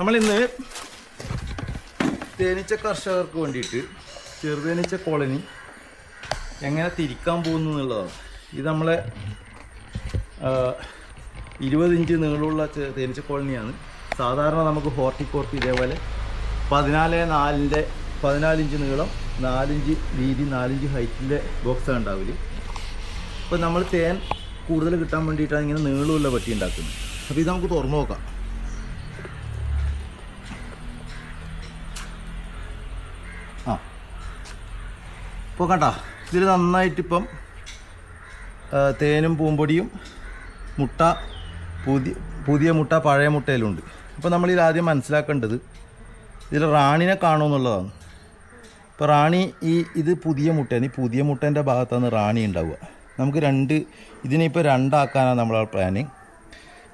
നമ്മളിന്ന് തേനീച്ച കർഷകർക്ക് വേണ്ടിയിട്ട് ചെറുതേനീച്ച കോളനി എങ്ങനെ തിരിക്കാൻ പോകുന്നു എന്നുള്ളതാണ്. ഇത് നമ്മളെ ഇരുപത് ഇഞ്ച് നീളമുള്ള തേനീച്ച കോളനിയാണ്. സാധാരണ നമുക്ക് ഹോർട്ടിക്കോർട്ടി ഇതേപോലെ പതിനാല് നാലിന്റെ പതിനാലിഞ്ച് നീളം നാലിഞ്ച് വീതി നാലിഞ്ച് ഹൈറ്റിന്റെ ബോക്സാണ് ഉണ്ടാവില്ല അപ്പോൾ നമ്മൾ തേൻ കൂടുതൽ കിട്ടാൻ വേണ്ടിയിട്ടാണ് ഇങ്ങനെ നീളമുള്ള പറ്റി ഉണ്ടാക്കുന്നത്. അപ്പോൾ ഇത് നമുക്ക് തുറന്നു നോക്കാം. ഇപ്പോൾ കണ്ട ഇതിൽ നന്നായിട്ടിപ്പം തേനും പൂമ്പൊടിയും മുട്ട പുതിയ പുതിയ മുട്ട പഴയ മുട്ടയിലുണ്ട്. അപ്പോൾ നമ്മളിതിൽ ആദ്യം മനസ്സിലാക്കേണ്ടത് ഇതിൽ റാണിനെ കാണുമെന്നുള്ളതാണ് ഇപ്പോൾ റാണി ഈ ഇത് പുതിയ മുട്ടയാണ്. ഈ പുതിയ മുട്ടേന്റെ ഭാഗത്താണ് റാണി ഉണ്ടാവുക. നമുക്ക് രണ്ട് ഇതിനിപ്പോൾ രണ്ടാക്കാനാണ് നമ്മളെ പ്ലാനിങ്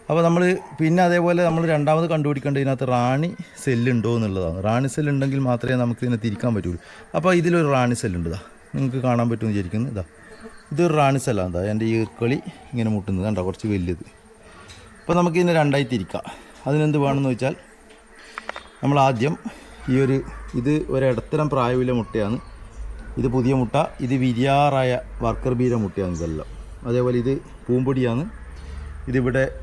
അപ്പോൾ നമ്മൾ പിന്നെ അതേപോലെ നമ്മൾ രണ്ടാമത് കണ്ടുപിടിക്കേണ്ടത് ഇതിനകത്ത് റാണി സെല്ലുണ്ടോ എന്നുള്ളതാണ്. റാണി സെല്ലുണ്ടെങ്കിൽ മാത്രമേ നമുക്ക് ഇതിനെ തിരിക്കാൻ പറ്റുള്ളൂ അപ്പോൾ ഇതിലൊരു റാണി സെല്ലുണ്ട് നിങ്ങൾക്ക് കാണാൻ പറ്റുമെന്ന് വിചാരിക്കുന്നു. ഇതാ. ഇത് റാണി എന്താ എന്റെ ഈർക്കളി ഇങ്ങനെ മുട്ടുന്നത്. കണ്ടോ? കുറച്ച് വലിയത് അപ്പോൾ നമുക്ക് ഇതിനെ രണ്ടായി തിരിക്കാം. അതിനെന്ത് വേണമെന്ന് വെച്ചാൽ നമ്മൾ ആദ്യം ഈ ഒരു ഇത് ഒരിടത്തരം പ്രായമുള്ള മുട്ടയാണ്. ഇത് പുതിയ മുട്ട. ഇത് വിരിയാറായ വർക്കർ ബീര മുട്ടയാണ് ഇതെല്ലാം. അതേപോലെ ഇത് പൂമ്പൊടിയാണ്. ഇതിവിടെ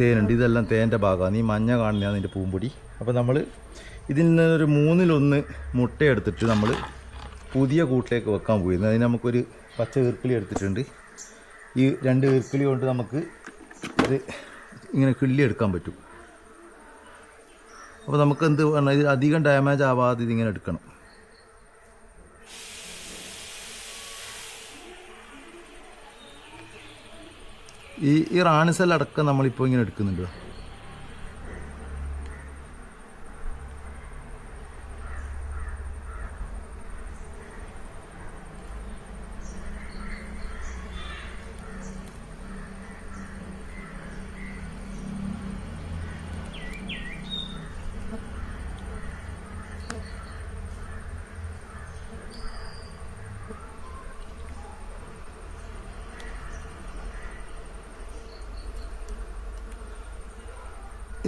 തേനുണ്ട്. ഇതെല്ലാം തേന്റെ ഭാഗമാണ്. ഈ മഞ്ഞ കാണുന്നതാണ് ഇതിന്റെ പൂമ്പൊടി. അപ്പോൾ നമ്മൾ ഇതിൽ നിന്നൊരു മൂന്നിലൊന്ന് മുട്ടയെടുത്തിട്ട് നമ്മൾ പുതിയ കൂട്ടിലേക്ക് വെക്കാൻ പോയിരുന്നു. അതിന് നമുക്കൊരു പച്ച ഈർക്കിളി എടുത്തിട്ടുണ്ട്. ഈ രണ്ട് ഈർക്കിളി കൊണ്ട് നമുക്ക് ഇത് ഇങ്ങനെ കിള്ളി എടുക്കാൻ പറ്റും. അപ്പോൾ നമുക്ക് എന്ത് പറഞ്ഞാൽ ഇത് അധികം ഡാമേജ് ആവാതെ ഇതിങ്ങനെ എടുക്കണം. ഈ ഈ റാണിസെല്ലാം അടക്കം നമ്മളിപ്പോൾ ഇങ്ങനെ എടുക്കുന്നുണ്ട്.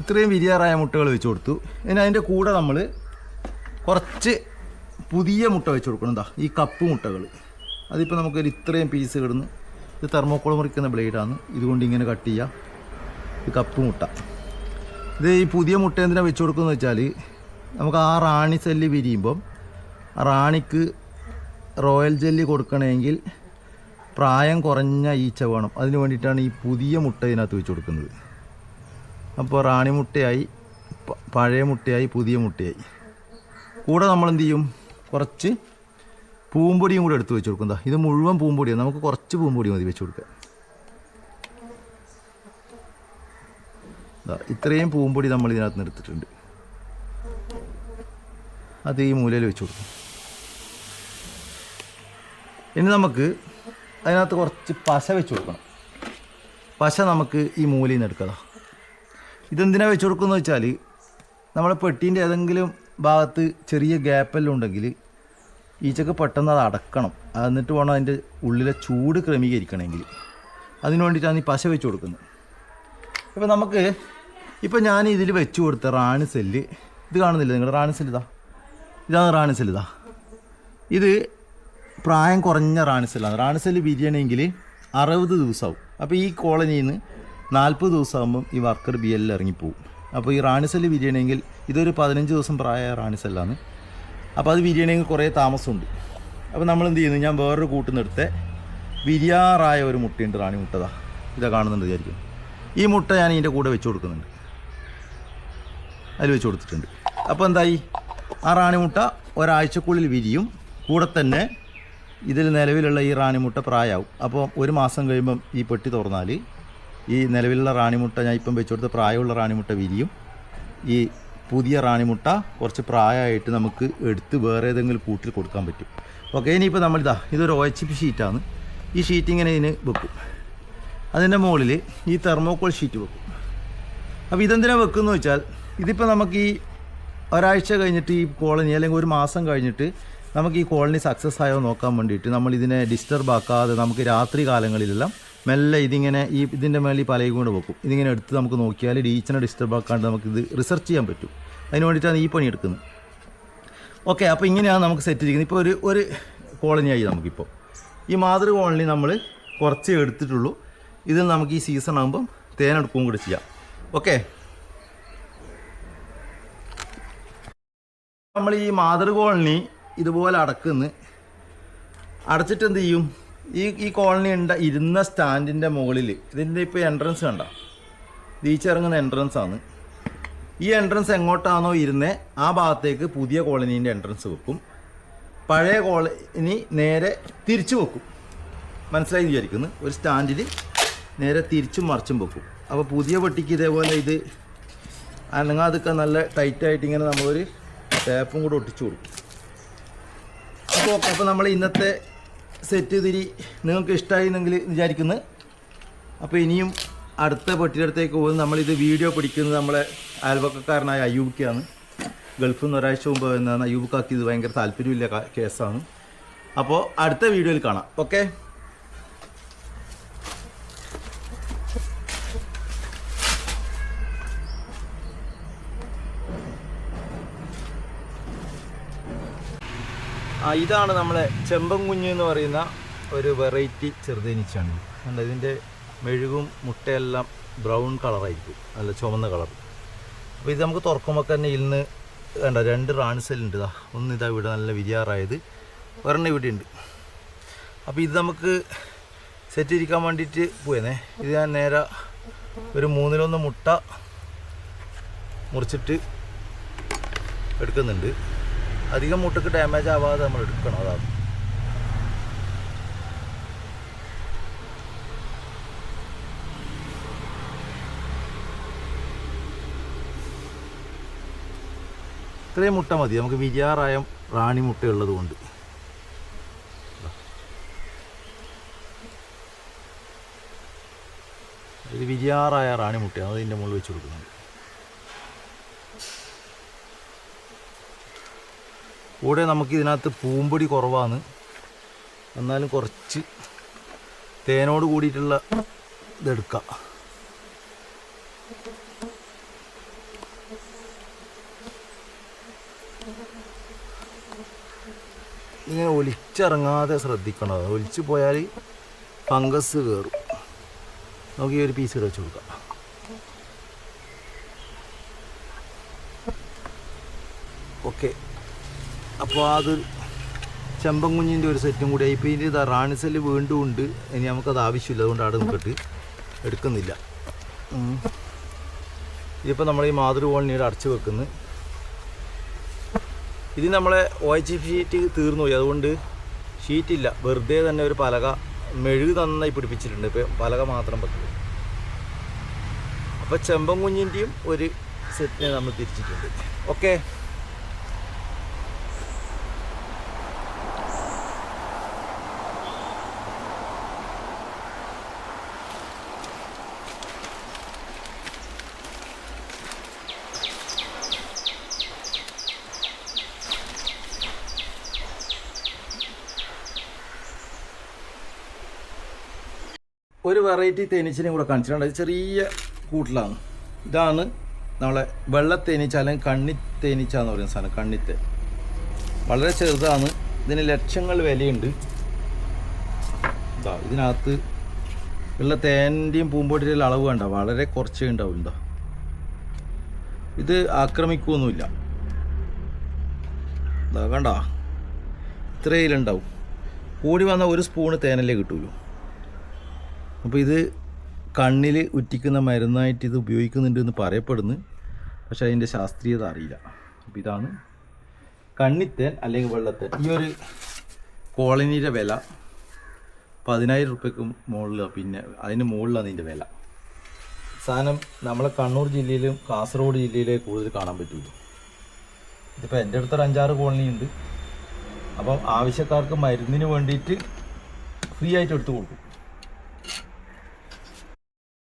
ഇത്രയും വിരിയാറായ മുട്ടകൾ വെച്ച് കൊടുത്തു. ഇനി അതിന്റെ കൂടെ നമ്മൾ കുറച്ച് പുതിയ മുട്ട വെച്ച് കൊടുക്കണം. എന്താ ഈ കപ്പ് മുട്ടകൾ അതിപ്പോൾ നമുക്കൊരു ഇത്രയും പീസ് കിടന്ന് ഇത് തെർമോക്കോൾ മുറിക്കുന്ന ബ്ലേഡാണ് ഇതുകൊണ്ട് ഇങ്ങനെ കട്ട് ചെയ്യുക ഈ കപ്പ് മുട്ട. ഇത് ഈ പുതിയ മുട്ട എന്തിനാണ് വെച്ച് കൊടുക്കുന്നത് വെച്ചാൽ നമുക്ക് ആ റാണി സെല്ല് വിരിയുമ്പം റാണിക്ക് റോയൽ ജെല്ലി കൊടുക്കണമെങ്കിൽ പ്രായം കുറഞ്ഞ ഈച്ച വേണം. അതിന് വേണ്ടിയിട്ടാണ് ഈ പുതിയ മുട്ട ഇതിനകത്ത് വെച്ച് കൊടുക്കുന്നത്. അപ്പോൾ റാണി മുട്ടയായി പഴയ മുട്ടയായി പുതിയ മുട്ടയായി. കൂടെ നമ്മൾ എന്ത് ചെയ്യും? കുറച്ച് പൂമ്പൊടിയും കൂടെ എടുത്ത് വെച്ച് കൊടുക്കും. ഇത് മുഴുവൻ പൂമ്പൊടിയാണ് നമുക്ക് കുറച്ച് പൂമ്പൊടി മതി വെച്ച് കൊടുക്കുക ഇത്രയും പൂമ്പൊടി നമ്മൾ ഇതിനകത്ത് നിന്ന് അത് ഈ മൂലയിൽ വെച്ച് കൊടുക്കും. ഇനി നമുക്ക് അതിനകത്ത് കുറച്ച് പശ വെച്ച് കൊടുക്കണം. പശ നമുക്ക് ഈ മൂലയിൽ നിന്ന് എടുക്കാം. ഇതെന്തിനാ വെച്ച് കൊടുക്കുന്നത് വെച്ചാൽ നമ്മളെ പെട്ടീന്റെ ഏതെങ്കിലും ഭാഗത്ത് ചെറിയ ഗ്യാപ്പെല്ലാം ഉണ്ടെങ്കിൽ ഈച്ചക്ക് പെട്ടെന്ന് അത് അടക്കണം. എന്നിട്ട് വേണം അതിന്റെ ഉള്ളിലെ ചൂട് ക്രമീകരിക്കണമെങ്കിൽ അതിന് വേണ്ടിയിട്ടാണ് ഈ പശ വെച്ച് കൊടുക്കുന്നത് ഇപ്പം നമുക്ക് ഇപ്പം ഞാൻ ഇതിൽ വെച്ച് കൊടുത്ത റാണി സെല്ല് ഇത് കാണുന്നില്ല നിങ്ങൾ റാണി സെല്ല് ഇതാ? ഇതാണ് റാണി സെല്ല് ഇത്. പ്രായം കുറഞ്ഞ റാണി സെല്ലാണ്. റാണി സെല്ല് വിരിയണമെങ്കിൽ അറുപത് ദിവസമാവും അപ്പോൾ ഈ കോളനിയിൽ നിന്ന് നാൽപ്പത് ദിവസമാകുമ്പം ഈ വർക്കർ ബി എല്ലിൽ ഇറങ്ങിപ്പോവും. അപ്പോൾ ഈ റാണിസെല്ല് വിരിയണമെങ്കിൽ ഇതൊരു പതിനഞ്ച് ദിവസം പ്രായ റാണിസെല്ലാണ് അപ്പോൾ അത് വിരിയണമെങ്കിൽ കുറേ താമസമുണ്ട്. അപ്പോൾ നമ്മൾ എന്ത് ചെയ്യുന്നു? ഞാൻ വേറൊരു കൂട്ടിൽ കൂട്ടുന്നെടുത്ത് വിരിയാറായ ഒരു മുട്ടയുണ്ട് റാണി മുട്ടതാ. ഇതാ കാണുന്നുണ്ട് വിചാരിക്കും. ഈ മുട്ട ഞാൻ ഇതിന്റെ കൂടെ വെച്ച് കൊടുക്കുന്നുണ്ട്. അതിൽ വെച്ച് കൊടുത്തിട്ടുണ്ട്. അപ്പോൾ എന്തായി? ആ റാണിമുട്ട ഒരാഴ്ചക്കുള്ളിൽ വിരിയും. കൂടെ തന്നെ ഇതിൽ നിലവിലുള്ള ഈ റാണിമുട്ട പ്രായമാവും. അപ്പോൾ ഒരു മാസം കഴിയുമ്പം ഈ പെട്ടി തുറന്നാൽ ഈ നിലവിലുള്ള റാണിമുട്ട ഞാൻ ഇപ്പം വെച്ചുകൊടുത്ത പ്രായമുള്ള റാണിമുട്ട വിരിയും. ഈ പുതിയ റാണിമുട്ട കുറച്ച് പ്രായമായിട്ട് നമുക്ക് എടുത്ത് വേറെ ഏതെങ്കിലും കൂട്ടിൽ കൊടുക്കാൻ പറ്റും. ഓക്കെ ഇനിയിപ്പോൾ നമ്മളിതാ ഇതൊരു ഒ എച്ച് പി ഷീറ്റാണ് ഈ ഷീറ്റ് ഇങ്ങനെ ഇതിന് വെക്കും. അതിന്റെ മുകളിൽ ഈ തെർമോക്കോൾ ഷീറ്റ് വെക്കും. അപ്പോൾ ഇതെന്തിനാ വെക്കുന്നത് വെച്ചാൽ ഇതിപ്പോൾ നമുക്ക് ഈ ഒരാഴ്ച കഴിഞ്ഞിട്ട് ഈ കോളനി അല്ലെങ്കിൽ ഒരു മാസം കഴിഞ്ഞിട്ട് നമുക്ക് ഈ കോളനി സക്സസ് ആയോ നോക്കാൻ വേണ്ടിയിട്ട് നമ്മൾ ഇതിനെ ഡിസ്റ്റർബ് ആക്കാതെ നമുക്ക് രാത്രി കാലങ്ങളിലെല്ലാം മെല്ലെ ഇതിങ്ങനെ ഈ ഇതിന്റെ മേളിൽ പലയും കൊണ്ട് വെക്കും. ഇതിങ്ങനെ എടുത്ത് നമുക്ക് നോക്കിയാൽ ഡീച്ചനെ ഡിസ്റ്റർബ് ആക്കാണ്ട് നമുക്ക് ഇത് റിസർച്ച് ചെയ്യാൻ പറ്റും. അതിന് വേണ്ടിയിട്ടാണ് ഈ പണി എടുക്കുന്നത്. ഓക്കെ അപ്പോൾ ഇങ്ങനെയാണ് നമുക്ക് സെറ്റ് ചെയ്യുന്നത് ഇപ്പോൾ ഒരു ഒരു കോളനിയായി നമുക്കിപ്പോൾ ഈ മാതൃ കോളനി നമ്മൾ കുറച്ച് എടുത്തിട്ടുള്ളൂ. ഇതിൽ നമുക്ക് ഈ സീസൺ ആകുമ്പം തേനെടുക്കുകയും കൂടി ചെയ്യാം. ഓക്കെ നമ്മൾ ഈ മാതൃ കോളനി ഇതുപോലെ അടക്കുന്നു. അടച്ചിട്ട് എന്ത് ചെയ്യും? ഈ ഈ കോളനി ഉണ്ട ഇരുന്ന സ്റ്റാൻഡിന്റെ മുകളിൽ ഇതിന്റെ ഇപ്പോൾ എൻട്രൻസ് കണ്ട? ബീച്ചിറങ്ങുന്ന എൻട്രൻസ് ആണ്. ഈ എൻട്രൻസ് എങ്ങോട്ടാണോ ഇരുന്നേ ആ ഭാഗത്തേക്ക് പുതിയ കോളനീന്റെ എൻട്രൻസ് വെക്കും. പഴയ കോളനി നേരെ തിരിച്ചു വെക്കും. മനസ്സിലായി വിചാരിക്കുന്നു? ഒരു സ്റ്റാൻഡിൽ നേരെ തിരിച്ചും മറിച്ചും വെക്കും. അപ്പോൾ പുതിയ പെട്ടിക്ക് ഇതേപോലെ ഇത് അല്ലെങ്കിൽ അതൊക്കെ നല്ല ടൈറ്റായിട്ട് ഇങ്ങനെ നമ്മളൊരു ടേപ്പും കൂടെ ഒട്ടിച്ചു കൊടുക്കും. അപ്പോൾ അപ്പോൾ നമ്മൾ ഇന്നത്തെ സെറ്റ് തിരി നിങ്ങൾക്ക് ഇഷ്ടമായി എന്നെങ്കിൽ വിചാരിക്കുന്നു. അപ്പോൾ ഇനിയും അടുത്ത പൊട്ടിയിടത്തേക്ക് പോകുന്നത് നമ്മളിത് വീഡിയോ പിടിക്കുന്നത് നമ്മളെ അയൽവക്കക്കാരനായ അയ്യൂബിക്കാണ്. ഗൾഫിൽ നിന്ന് ഒരാഴ്ച മുമ്പ് എന്നാണ് അയ്യൂബിക്കാക്ക് ഇത് ഭയങ്കര താല്പര്യമില്ല കേസാണ്. അപ്പോൾ അടുത്ത വീഡിയോയിൽ കാണാം. ഓക്കെ ഇതാണ് നമ്മളെ ചെമ്പൻകുഞ്ഞ് എന്ന് പറയുന്ന ഒരു വെറൈറ്റി ചെറുതേനീച്ചാണ് കണ്ട ഇതിന്റെ മെഴുകും മുട്ടയെല്ലാം ബ്രൗൺ കളറായിരിക്കും നല്ല ചുവന്ന കളർ. അപ്പോൾ ഇത് നമുക്ക് തുറക്കുമ്പോൾ തന്നെ ഇന്ന് കണ്ട രണ്ട് റാണിസെല്ലുണ്ട് ഇതാ ഒന്ന് ഇതാ ഇവിടെ നല്ല വിരിയാറായത്. ഒരെണ്ണ ഇവിടെ ഉണ്ട്. അപ്പോൾ ഇത് നമുക്ക് സെറ്റ് ഇരിക്കാൻ വേണ്ടിയിട്ട് പോയെന്നേ. ഇത് ഞാൻ നേരെ ഒരു മൂന്നിലൊന്ന് മുട്ട മുറിച്ചിട്ട് എടുക്കുന്നുണ്ട്. അധികം മുട്ടക്ക് ഡാമേജ് ആവാതെ നമ്മൾ എടുക്കണം അതാണ് ഇത്രയും മുട്ട മതി. നമുക്ക് വിജയാറായ റാണി മുട്ട ഉള്ളത് കൊണ്ട് വിജയാറായ റാണി മുട്ടയാണ്. അതിന്റെ മുകളിൽ വെച്ച് കൊടുക്കുന്നുണ്ട്. കൂടെ നമുക്ക് ഇതിനകത്ത് പൂമ്പൊടി കുറവാണ്. എന്നാലും കുറച്ച് തേനോട് കൂടിയിട്ടുള്ള ഇതെടുക്കാം. ഇങ്ങനെ ഒലിച്ചിറങ്ങാതെ ശ്രദ്ധിക്കണം. ഒലിച്ചു പോയാൽ ഫംഗസ് കയറും നമുക്ക് ഈ ഒരു പീസ് ഇട വെച്ച് കൊടുക്കാം ഓക്കെ അത് ചെമ്പൻകുഞ്ഞിന്റെ ഒരു സെറ്റും കൂടി ഇപ്പോൾ ഇതിന്റെ ഇതാ റാണിസെല്ല് വീണ്ടും ഉണ്ട്. ഇനി നമുക്കത് ആവശ്യമില്ല. അതുകൊണ്ട് അവിടെ നിൽക്കിട്ട് എടുക്കുന്നില്ല. ഇതിപ്പോൾ നമ്മൾ ഈ മാതൃ കോളനിയുടെ അടച്ചു വെക്കുന്നു. ഇത് നമ്മളെ ഒ എച്ച് ഷീറ്റ് തീർന്നു പോയി. അതുകൊണ്ട് ഷീറ്റില്ല. വെറുതെ തന്നെ ഒരു പലക മെഴുക് നന്നായി പിടിപ്പിച്ചിട്ടുണ്ട്. ഇപ്പോൾ പലക മാത്രം വെക്കുന്നത് അപ്പോൾ ചെമ്പൻകുഞ്ഞിന്റെയും ഒരു സെറ്റിനെ നമ്മൾ തിരിച്ചിട്ടുണ്ട്. ഓക്കെ. ഒരു വെറൈറ്റി തേനീച്ചനെ കൂടെ കാണിച്ചിട്ടുണ്ട്. ചെറിയ കൂട്ടിലാണ്. ഇതാണ് നമ്മളെ വെള്ള തേനീച്ച അല്ലെങ്കിൽ കണ്ണി തേനീച്ച എന്ന് പറയുന്ന സാധനം കണ്ണിത്തെ. വളരെ ചെറുതാണ്. ഇതിന് ലക്ഷങ്ങൾ വിലയുണ്ട്. ഇതാ ഇതിനകത്ത് ഉള്ള തേന്റെയും പൂമ്പോട്ടിന്റെ അളവ് വേണ്ട വളരെ കുറച്ചേ ഉണ്ടാവും എന്താ ഇത് ആക്രമിക്കുകയൊന്നുമില്ല ഇതാ കണ്ട? ഇത്രയിലുണ്ടാവും കൂടി വന്ന ഒരു സ്പൂണ് തേനല്ലേ കിട്ടുള്ളൂ. അപ്പോൾ ഇത് കണ്ണിൽ ഉറ്റിക്കുന്ന മരുന്നായിട്ട് ഇത് ഉപയോഗിക്കുന്നുണ്ട് എന്ന് പറയപ്പെടുന്നു. പക്ഷേ അതിന്റെ ശാസ്ത്രീയത അറിയില്ല. അപ്പോൾ ഇതാണ് കണ്ണിത്തേൻ അല്ലെങ്കിൽ വെള്ളത്തേൻ. ഈ ഒരു കോളനിയുടെ വില പതിനായിരം റുപ്യക്ക് മുകളിലാണ് പിന്നെ അതിന് മുകളിലാണ് ഇതിന്റെ വില. സാധനം നമ്മളെ കണ്ണൂർ ജില്ലയിലും കാസർഗോഡ് ജില്ലയിലേ കൂടുതൽ കാണാൻ പറ്റുള്ളൂ. ഇതിപ്പോൾ എന്റെ അടുത്തൊരു അഞ്ചാറ് കോളനി ഉണ്ട്. അപ്പം ആവശ്യക്കാർക്ക് മരുന്നിന് വേണ്ടിയിട്ട് ഫ്രീ ആയിട്ട് എടുത്തു കൊടുക്കും.